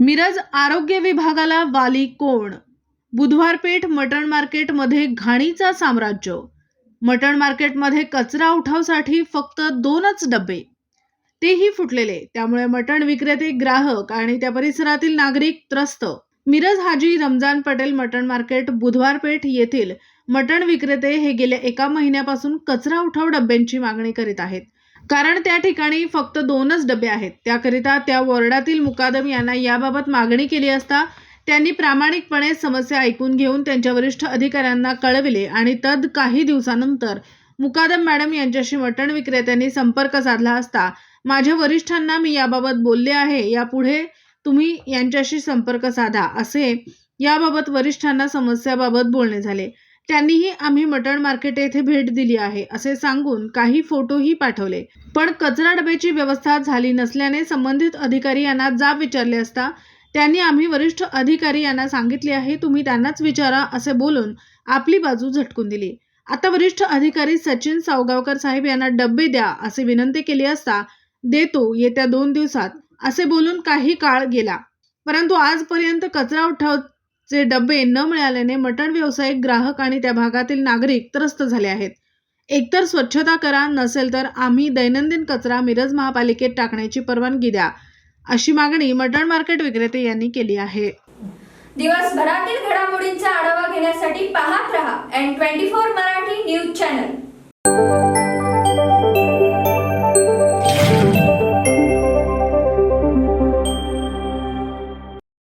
मिरज आरोग्य विभागाला वाली कोण? बुधवारपेठ मटण मार्केटमध्ये घाणीचा साम्राज्य. मटण मार्केटमध्ये कचरा उठावसाठी फक्त दोनच डबे. तेही फुटलेले. त्यामुळे मटण विक्रेते ग्राहक आणि त्या परिसरातील नागरिक त्रस्त. मिरज हाजी रमजान पटेल मटण मार्केट बुधवारपेठ येथील मटण विक्रेते हे गेल्या एका महिन्यापासून कचरा उठाव डब्यांची मागणी करीत आहेत. कारण त्या ठिकाणी फक्त दोनच डबे आहेत. त्याकरिता त्या वॉर्डातील मुकादम यांना याबाबत मागणी केली असता त्यांनी प्रामाणिकपणे समस्या ऐकून घेऊन त्यांच्या वरिष्ठ अधिकाऱ्यांना कळविले आणि तद काही दिवसानंतर मुकादम मॅडम यांच्याशी मटण विक्रेत्यांनी संपर्क साधला असता माझ्या वरिष्ठांना मी याबाबत बोलले आहे यापुढे तुम्ही यांच्याशी संपर्क साधा असे याबाबत वरिष्ठांना समस्याबाबत बोलणे झाले. त्यांनीही आम्ही मटण मार्केट येथे भेट दिली आहे असे सांगून काही फोटोही पाठवले. पण कचरा डब्याची व्यवस्था झाली नसल्याने संबंधित अधिकारी यांना जाब विचारले असता त्यांनी आम्ही वरिष्ठ अधिकारी यांना सांगितले आहे तुम्ही त्यांनाच विचारा असे बोलून आपली बाजू झटकून दिली. आता वरिष्ठ अधिकारी सचिन सावगावकर साहेब यांना डब्बे द्या असे विनंती केली असता देतो येत्या दोन दिवसात असे बोलून काही काळ गेला. परंतु आजपर्यंत कचरा चे डबे न मिळाल्याने मटण व्यावसायिक ग्राहक आणि त्या भागातील नागरिक त्रस्त झाले आहेत. एकतर स्वच्छता करा नसेल तर आम्ही दैनंदिन कचरा मिरज महापालिकेत टाकण्याची परवानगी द्या अशी मागणी मटण मार्केट विक्रेते यांनी केली आहे. दिवसभरातील घडामोडींचा आढावा घेण्यासाठी पाहत रहा N twenty four Marathi news channel.